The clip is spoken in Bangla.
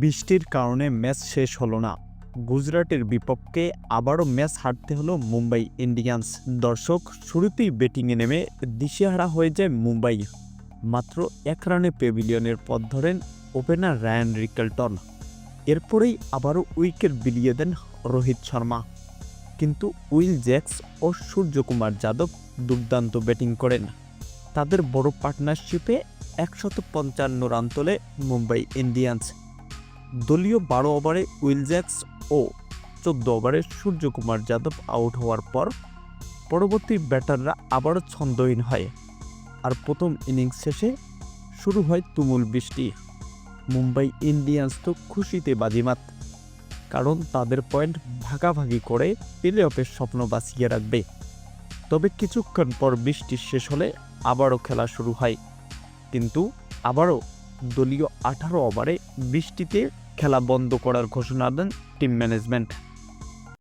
বৃষ্টির কারণে ম্যাচ শেষ হলো না। গুজরাটের বিপক্ষে আবারও ম্যাচ হারতে হলো মুম্বাই ইন্ডিয়ান্স। দর্শক, শুরুতেই ব্যাটিংয়ে নেমে দিশেহারা হয়ে যায় মুম্বাই। মাত্র এক রানে পেভিলিয়নের পথ ধরেন ওপেনার রায়ান রিকেলটন। এরপরেই আবারও উইকেট বিলিয়ে দেন রোহিত শর্মা। কিন্তু উইল জ্যাক্স ও সূর্যকুমার যাদব দুর্দান্ত ব্যাটিং করেন। তাদের বড় পার্টনারশিপে একশত পঞ্চান্ন রান তোলে মুম্বাই ইন্ডিয়ান্স। দলীয় বারো ওভারে উইল জ্যাক্স ও চোদ্দ ওভারে সূর্যকুমার যাদব আউট হওয়ার পর পরবর্তী ব্যাটাররা আবারও ছন্দহীন হয়। আর প্রথম ইনিংস শেষে শুরু হয় তুমুল বৃষ্টি। মুম্বাই ইন্ডিয়ান্স তো খুশিতে বাজিমাত, কারণ তাদের পয়েন্ট ভাগাভাগি করে প্লে অফের স্বপ্ন বাঁচিয়ে রাখবে। তবে কিছুক্ষণ পর বৃষ্টি শেষ হলে আবারও খেলা শুরু হয়, কিন্তু আবারও দলীয় আঠারো ওভারে বৃষ্টিতে খেলা বন্ধ করার ঘোষণা দেন টিম ম্যানেজমেন্ট।